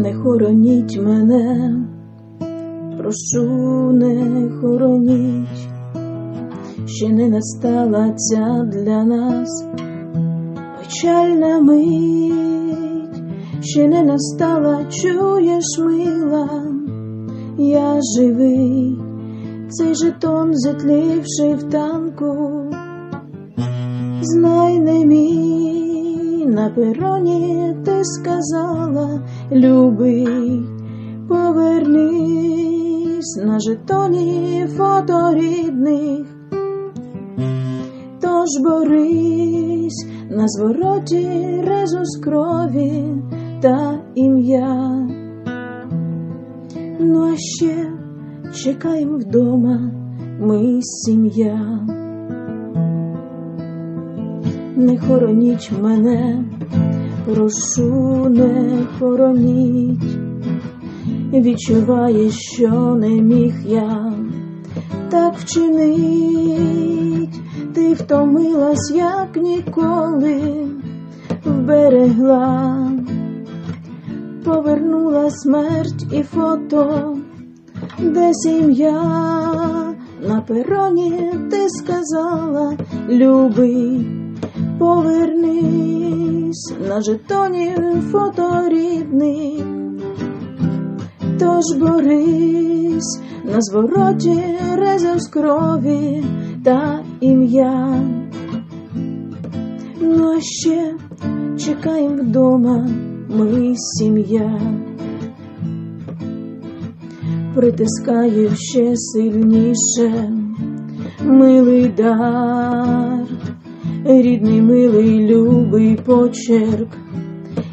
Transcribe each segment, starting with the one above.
не хороніть мене, прошу, не хороніть, ще не настала ця для нас печальна мить, ще не настала, чуєш, мила, я живий, цей жетон зітлівши в танку, знай не мій, на пероні ти сказала, любий, повернись на жетоні фото рідних. Тож борись на звороті резус крові та ім'я. Ну а ще чекаємо вдома ми сім'я. Не хороніть мене, прошу, не хороніть, відчуваю, що не міг я так вчинить, ти втомилась, як ніколи, вберегла, повернула смерть і фото, де сім'я. На пероні ти сказала, любий, повернись на жетоні фото рідних. Тож борись на звороті резав з крові та ім'я. Ну а ще чекаємо вдома ми сім'я. Притискаю ще сильніше, милий дар, рідний, милий, любий почерк,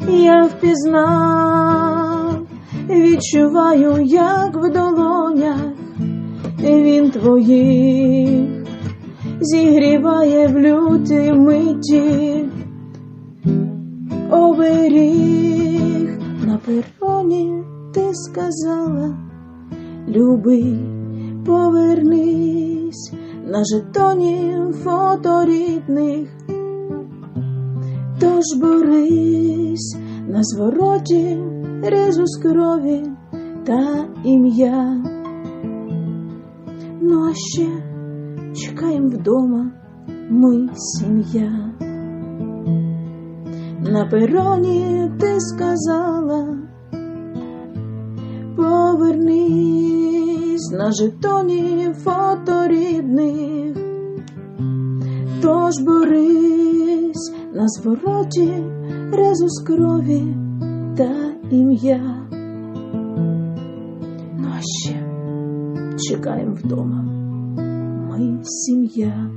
я впізнав, відчуваю, як в долонях він твоїх зігріває в люті миті, оберіг на пероні ти сказала, любий, повернись на жетоні фото рідних, тож борись на звороті ризу з крові та ім'я. Ну а ще чекаємо вдома ми сім'я. На пероні ти сказала, повернись на жетоні фото рідних, тож борись на звороті резус крові та ім'я. Ну а ще чекаємо вдома ми сім'я.